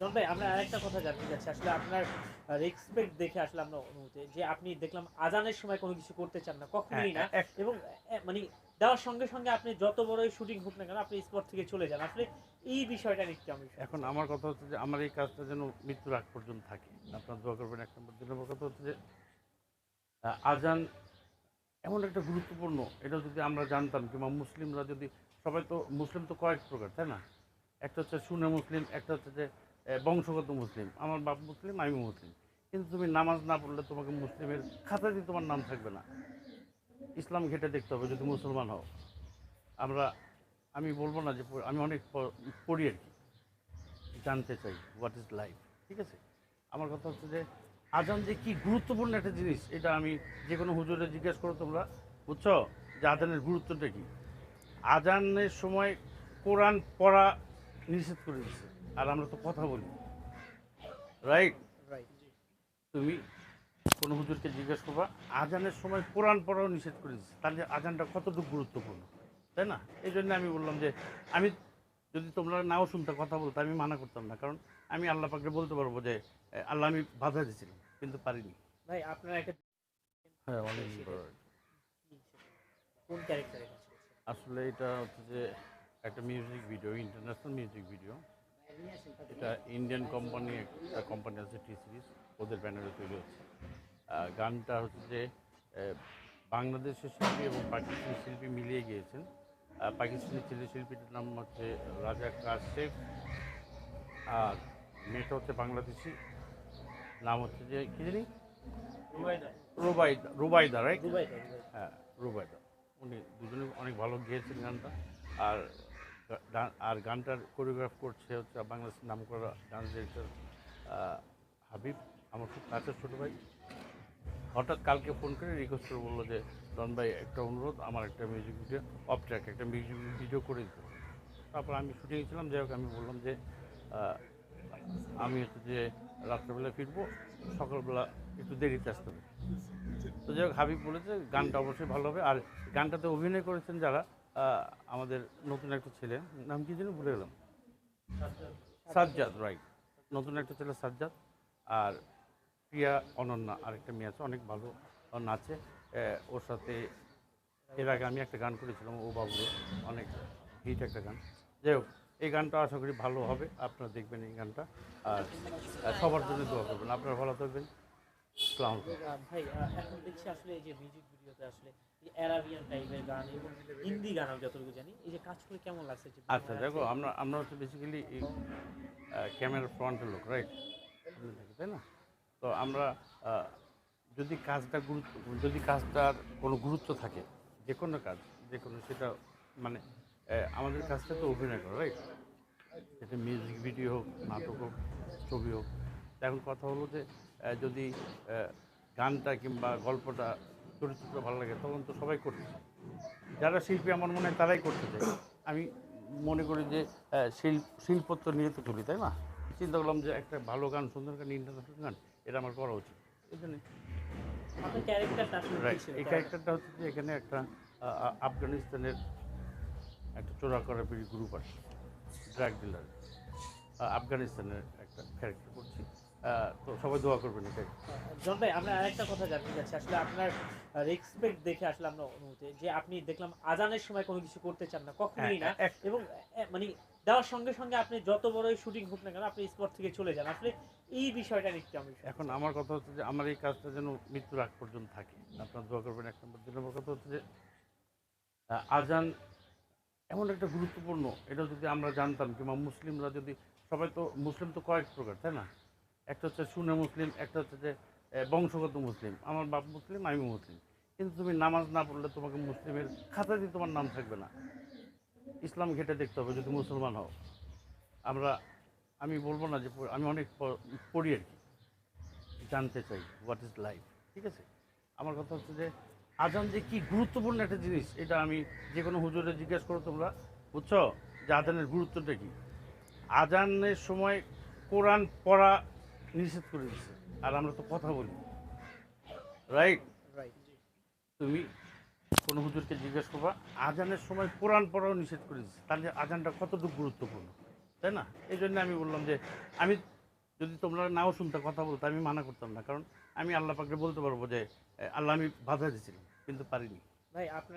জন ভাই আমরা আরেকটা কথা জানতে চাচ্ছি। আসলে আপনার রেসপেক্ট দেখে আসলে আমরা অনুভূতি যে আপনি দেখলাম আজানের সময় কোনো কিছু করতে চান না কখনোই না। হ্যাঁ, এবং মানে দেওয়ার সঙ্গে সঙ্গে আপনি যত বড়ই শুটিং হোক না কেন আপনি স্পট থেকে চলে যান। আসলে এই বিষয়টা একটু আমি এখন আমার কথা হচ্ছে যে আমার এই কাজটা যেন মৃত্যুর আগ পর্যন্ত থাকে। আপনার দোয়া করবেন এক নম্বর। দুই নম্বর কথা হচ্ছে যে আজান এমন একটা গুরুত্বপূর্ণ এটা যদি আমরা জানতাম কিংবা মুসলিমরা যদি সবাই তো মুসলিম তো কয়েক প্রকার তাই না? একটা হচ্ছে সুনে মুসলিম, একটা হচ্ছে যে বংশগত মুসলিম। আমার বাপ মুসলিম, আমি মুসলিম। কিন্তু তুমি নামাজ না পড়লে তোমাকে মুসলিমের খাতাতে তোমার নাম থাকবে না। ইসলাম ঘেটে দেখতে হবে যদি মুসলমান হও। আমরা, আমি বলব না যে, আমি অনেক পড়ি আর কি। জানতে চাই হোয়াট ইজ লাইফ ঠিক আছে? আমার কথা হচ্ছে যে, আজান যে কি গুরুত্বপূর্ণ একটা জিনিস, এটা আমি যে কোনো হুজুরে জিজ্ঞেস করো তোমরা, বুঝছ? যে আজানের গুরুত্বটা কি? আজানের সময় কোরআন পড়া নিষেধ করে দিচ্ছে আর আমরা তো কথা বলি। রাইট রাইট তুমি কোনো হুজুরকে জিজ্ঞেস করবা আজানের সময় কোরআন পড়াও নিষেধ করে দিচ্ছে তাহলে আজানটা কতটুকু গুরুত্বপূর্ণ? তাই না? এই জন্য আমি বললাম যে আমি যদি তোমরা নাও শুনতে কথা বলতে আমি মানা করতাম না। কারণ আমি আল্লাহ পাককে বলতে পারব যে আল্লাহ আমি বাধা দিয়েছিলাম কিন্তু পারিনি। ভাই আপনার একটা হ্যাঁ অনেক কোন ক্যারেক্টারে আসলে এটা হচ্ছে যে একটা music video international music video এটা ইন্ডিয়ান কোম্পানি একটা কোম্পানি আছে টি সিরিজ ওদের ব্যানারে তৈরি হচ্ছে। গানটা হচ্ছে যে বাংলাদেশের শিল্পী এবং পাকিস্তানি শিল্পী মিলিয়ে গিয়েছেন। পাকিস্তানি ছেলে শিল্পীটার নাম হচ্ছে রাজা কাশেফ আর মেয়েটা হচ্ছে বাংলাদেশি। নাম হচ্ছে যে কী জানি? রুবাইদা। রুবাইদা রাইট। হ্যাঁ রুবাইদা। উনি দুজনে অনেক ভালো গেয়েছেন গানটা। আর আর গানটার কোরিওগ্রাফ করছে হচ্ছে বাংলাদেশের নাম করা ডান্স ডিরেক্টর হাবিব। আমার খুব কাছের ছোটো ভাই। হঠাৎ কালকে ফোন করে রিকোয়েস্ট করে বলল যে রন ভাই, একটা অনুরোধ, আমার একটা মিউজিক ভিডিও অফ ট্র্যাক একটা মিউজিক ভিডিও করে দিতে। তারপর আমি শুটিং ছিলাম, যাই হোক, আমি বললাম যে আমি হচ্ছে যে রাত্রেবেলা ফিরবো, সকালবেলা একটু দেরিতে আসতে হবে। তো যাই হোক, হাবিব বলেছে, গানটা অবশ্যই ভালো হবে। আর গানটাতে অভিনয় করেছেন যারা আমাদের নতুন একটা ছেলে, নাম কি যেন ভুলে গেলাম? সাজ্জাদ রাইট নতুন একটা ছেলে, সাজ্জাদ। আর প্রিয়া অনন্যা, আরেকটা মেয়ে আছে, অনেক ভালো নাচে ওর সাথে এর আগে আমি একটা গান করেছিলাম, ও বাবুরে অনেক হিট একটা গান। যাই হোক, এই গানটা আশা করি ভালো হবে, আপনারা দেখবেন এই গানটা। আর সবার জন্য দোয়া করবেন। আপনারা ভালো থাকবেন। ভাই এখন দেখছি আসলে এই যে মিউজিক আসলে অ্যারাবিয়ান টাইপের গান এবং হিন্দি গান আমি যতটুকু জানি। এই যে কাজ করে কেমন লাগছে আচ্ছা দেখো আমরা আমরা হচ্ছে বেসিক্যালি এই ক্যামেরার ফ্রন্টের লোক রাইট তাই না? তো আমরা যদি কাজটা গুরুত্ব যদি কাজটার কোনো গুরুত্ব থাকে যে কোনো কাজ যে কোনো সেটা মানে আমাদের কাজটা তো অভিনয় করা রাইট সেটা মিউজিক ভিডিও হোক নাটক হোক ছবি হোক। এখন কথা হলো যে যদি গানটা কিংবা গল্পটা চরিত্রটা ভালো লাগে তখন তো সবাই চায়। যারা শিল্পী আমার মনে হয় তারাই করতে চায়। আমি মনে করি যে শিল্প শিল্পত্ব নিয়ে তো চলি তাই না? চিন্তা করলাম যে একটা ভালো গান সুন্দর গান ইন্টারন্যাশনাল গান এটা আমার করা উচিত। এই জন্য? এই ক্যারেক্টারটা হচ্ছে যে এখানে একটা আফগানিস্তানের একটা চোরা করা গ্রুপ আছে ড্রাগ ডিলার আফগানিস্তানের একটা ক্যারেক্টার করছি। তো সবাই দোয়া করবেন এটাই। জন ভাই আমরা আরেকটা কথা জানতে চাচ্ছি। আসলে আপনার রেসপেক্ট দেখে আসলে আমরা অনুভূতি যে আপনি দেখলাম আজানের সময় কোনো কিছু করতে চান না কখনোই না। হ্যাঁ, এবং মানে দেওয়ার সঙ্গে সঙ্গে আপনি যত বড়ই শুটিং হোক না কেন আপনি স্পট থেকে চলে যান। আসলে এই বিষয়টা একটু আমি এখন আমার কথা হচ্ছে যে আমার এই কাজটা যেন মৃত্যুর আগ পর্যন্ত থাকে। আপনার দোয়া করবেন এক নম্বর। দুই নম্বর কথা হচ্ছে যে আজান এমন একটা গুরুত্বপূর্ণ এটা যদি আমরা জানতাম কিংবা মুসলিমরা যদি সবাই তো মুসলিম তো কয়েক প্রকার তাই না? একটা হচ্ছে সুনে মুসলিম, একটা হচ্ছে যে বংশগত মুসলিম। আমার বাপ মুসলিম, আমি মুসলিম। কিন্তু তুমি নামাজ না পড়লে তোমাকে মুসলিমের খাতাতে তোমার নাম থাকবে না। ইসলাম ঘেটে দেখতে হবে যদি মুসলমান হও। আমরা, আমি বলব না যে, আমি অনেক পড়ি আর কি। জানতে চাই হোয়াট ইজ লাইফ ঠিক আছে? আমার কথা হচ্ছে যে, আজান যে কি গুরুত্বপূর্ণ একটা জিনিস, এটা আমি যে কোনো হুজুরে জিজ্ঞেস করো তোমরা, বুঝছ? যে আজানের গুরুত্বটা কি? আজানের সময় কোরআন পড়া নিষেধ করে দিচ্ছে আর আমরা তো কথা বলি। রাইট রাইট তুমি কোনো হুজুরকে জিজ্ঞেস করবা আজানের সময় কোরআন পড়াও নিষেধ করে দিচ্ছে তাহলে আজানটা কতটুকু গুরুত্বপূর্ণ তাই না? এই জন্য আমি বললাম যে আমি যদি তোমরা নাও শুনতে কথা বলতে আমি মানা করতাম না। কারণ আমি আল্লাহ পাককে বলতে পারব যে আল্লাহ আমি বাধা দিয়েছিলাম কিন্তু পারিনি। ভাই আপনার